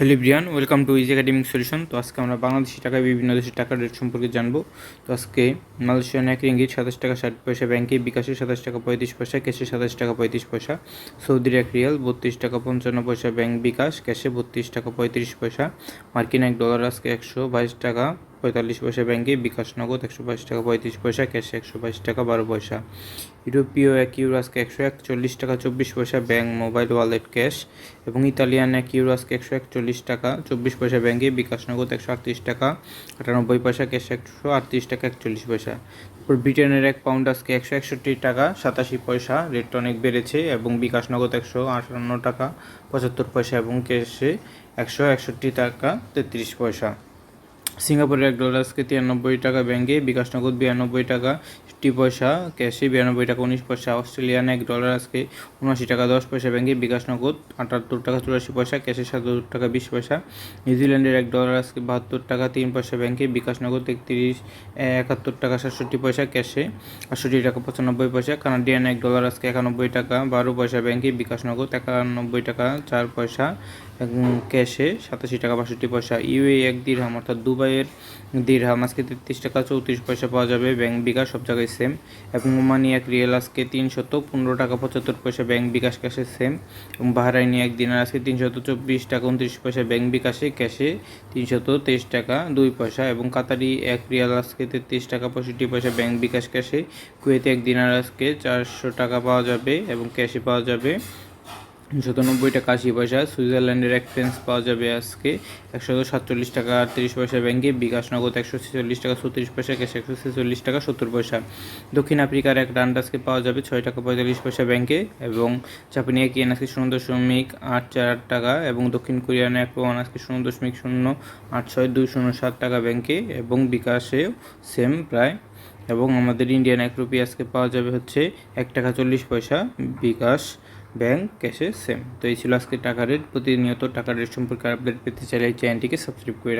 Hello Brian welcome to easy academic solution তো আজকে আমরা বাংলাদেশি টাকায় বিভিন্ন দেশের টাকার রেট সম্পর্কে জানব। তো আজকে মালয়েশিয়ান এক রিঙ্গিত সাতাশ টাকা, ষাট পয়সা ব্যাংকে, বিকাশে সাতাশ টাকা, পঁয়ত্রিশ পয়সা, ক্যাশে সাতাশ টাকা, পঁয়ত্রিশ পয়সা, সৌদির এক রিয়াল, বত্রিশ টাকা, পঞ্চান্ন পয়সা ব্যাংক বিকাশ, ক্যাশে বত্রিশ টাকা, পঁয়ত্রিশ পয়সা, মার্কিন এক ডলার আজকে একশো বাইশ টাকা পঁয়তাল্লিশ পয়সা ব্যাংকে বিকাশ নগদ একশো বাইশ টাকা, পঁয়ত্রিশ পয়সা, ক্যাশে একশো বাইশ টাকা, বারো পয়সা। ইউরোপীয় এক ইউরো আজকে একশো একচল্লিশ টাকা, চব্বিশ পয়সা ব্যাংক মোবাইল ওয়ালেট ক্যাশ এবং ইতালিয়ান এক ইউরো একশো একচল্লিশ টাকা, চব্বিশ পয়সা ব্যাংকে বিকাশ নগদ একশো আটত্রিশ টাকা, আটানব্বই পয়সা, ক্যাশে একশো আটত্রিশ টাকা, একচল্লিশ পয়সা। তারপর ব্রিটেনের এক পাউন্ড আজকে একশো একষট্টি টাকা, সাতাশি পয়সা, রেটটা অনেক বেড়েছে এবং বিকাশ নগদ একশো আটান্ন টাকা, পঁচাত্তর পয়সা এবং ক্যাশে একশো একষট্টি টাকা, তেত্রিশ পয়সা। সিঙ্গাপুরের এক ডলার আজকে তিরানব্বই টাকা ব্যাংকে বিকাশ নগদ বিরানব্বই টাকা ফিফটি পয়সা, ক্যাশে বিরানব্বই টাকা, উনিশ পয়সা, অস্ট্রেলিয়ান এক ডলার আজকে উনআশি টাকা, দশ পয়সা ব্যাংকে বিকাশ নগদ আটাত্তর টাকা, চুরাশি পয়সা, ক্যাশে সাতাত্তর টাকা, বিশ পয়সা, নিউজিল্যান্ডের এক ডলার আজকে বাহাত্তর টাকা, তিন পয়সা ব্যাংকে বিকাশ নগদ একত্রিশ একাত্তর টাকা, সাতষট্টি পয়সা, ক্যাশে আটষট্টি টাকা, পঁচানব্বই পয়সা, কানাডিয়ান এক ডলার আজকে একানব্বই টাকা, বারো পয়সা ব্যাংকে বিকাশ নগদ একানব্বই টাকা, চার পয়সা ক্যাশে সাতাশি টাকা, বাষট্টি পয়সা ইউএ এক দিরহাম, অর্থাৎ দুবাইয়ের দিরহাম আজকে তেত্রিশ টাকা চৌত্রিশ পয়সা পাওয়া যাবে, ব্যাংক বিকাশ সব জায়গায় সেম এবং ওমানি এক রিয়েল আজকে তিনশত পনেরো টাকা পঁচাত্তর পয়সা ব্যাংক বিকাশ ক্যাশে সেম এবং বাহারাইনি এক দিনের আজকে তিনশত চব্বিশ টাকা উনত্রিশ পয়সা ব্যাংক বিকাশে ক্যাশে তিনশত তেইশ টাকা দুই পয়সা। এবং কাতারি এক রিয়াল আজকে তেত্রিশ টাকা পঁয়ষট্টি পয়সা ব্যাংক বিকাশ ক্যাশে কুয়েতে এক দিনার আজকে চারশো টাকা পাওয়া যাবে এবং ক্যাশে পাওয়া যাবে। সাতানব্বই টাকা আশি পয়সা। সুইজারল্যান্ডের এক ফ্রেন্স পাওয়া যাবে আজকে একশো সাতচল্লিশ টাকা আটত্রিশ পয়সা ব্যাংকে বিকাশ নগদ একশো ছেচল্লিশ টাকা ছত্রিশ পয়সা ক্যাশ একশো ছেচল্লিশ টাকা সত্তর পয়সা। দক্ষিণ আফ্রিকার এক রান্ড আজকে পাওয়া যাবে ছয় টাকা পঁয়তাল্লিশ পয়সা ব্যাংকে এবং জাপানি এক ইয়েন আজকে শূন্য দশমিক আট চার টাকা এবং দক্ষিণ কোরিয়ান এক ওয়ান আজকে শূন্য দশমিক শূন্য আট ছয় দুই শূন্য সাত টাকা ব্যাংকে এবং বিকাশেও সেম প্রায়। এবং আমাদের ইন্ডিয়ান এক রুপি আজকে পাওয়া যাবে হচ্ছে এক টাকা চল্লিশ পয়সা বিকাশ ব্যাংক, ক্যাশে, সেম। তো এই ছিল আজকে টাকা রেট। প্রতিনিয়ত টাকা রেট সম্পর্কে আপডেট পেতে চাইলে এই চ্যানেলটিকে সাবস্ক্রাইব করে